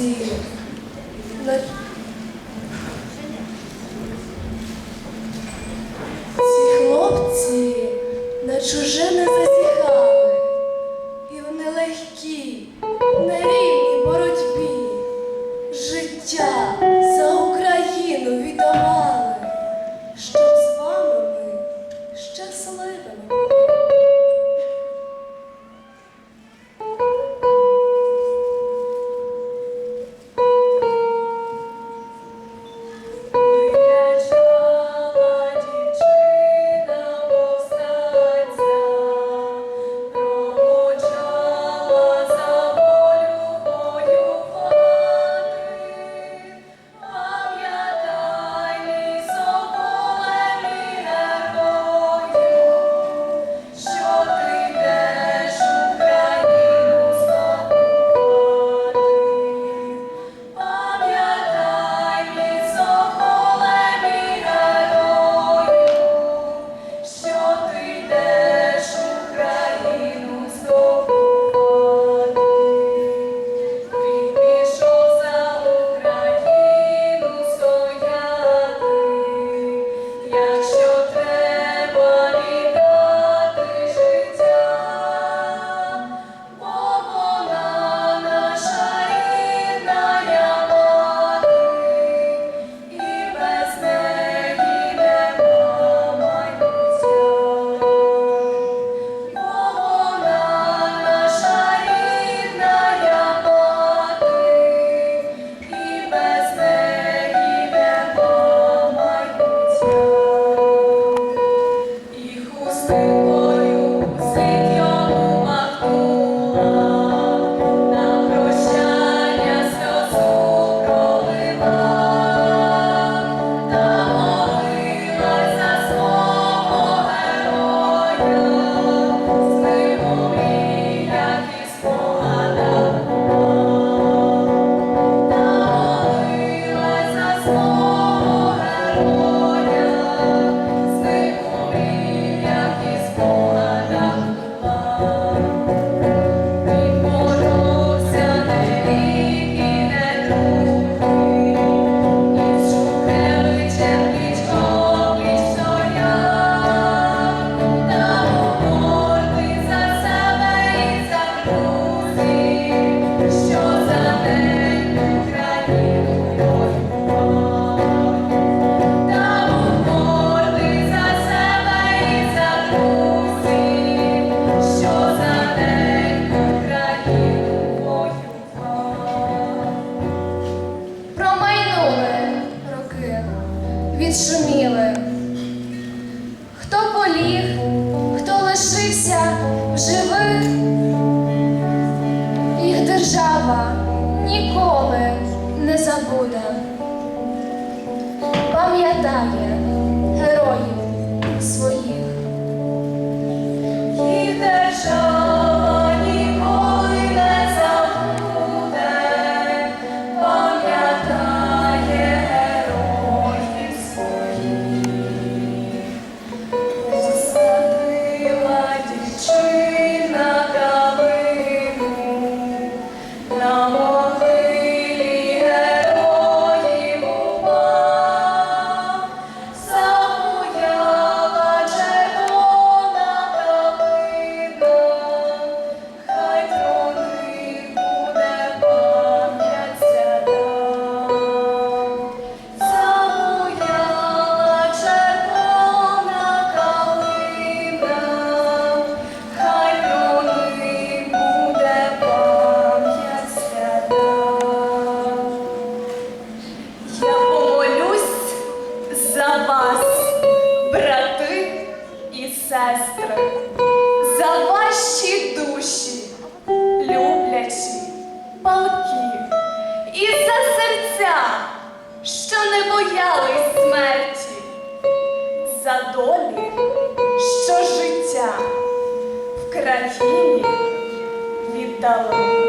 ці хлопці на чуже буде. Пам'ятає. сестри, за ваші душі, люблячі, палки і за серця, що не боялись смерті, за долі, що життя в країні віддало.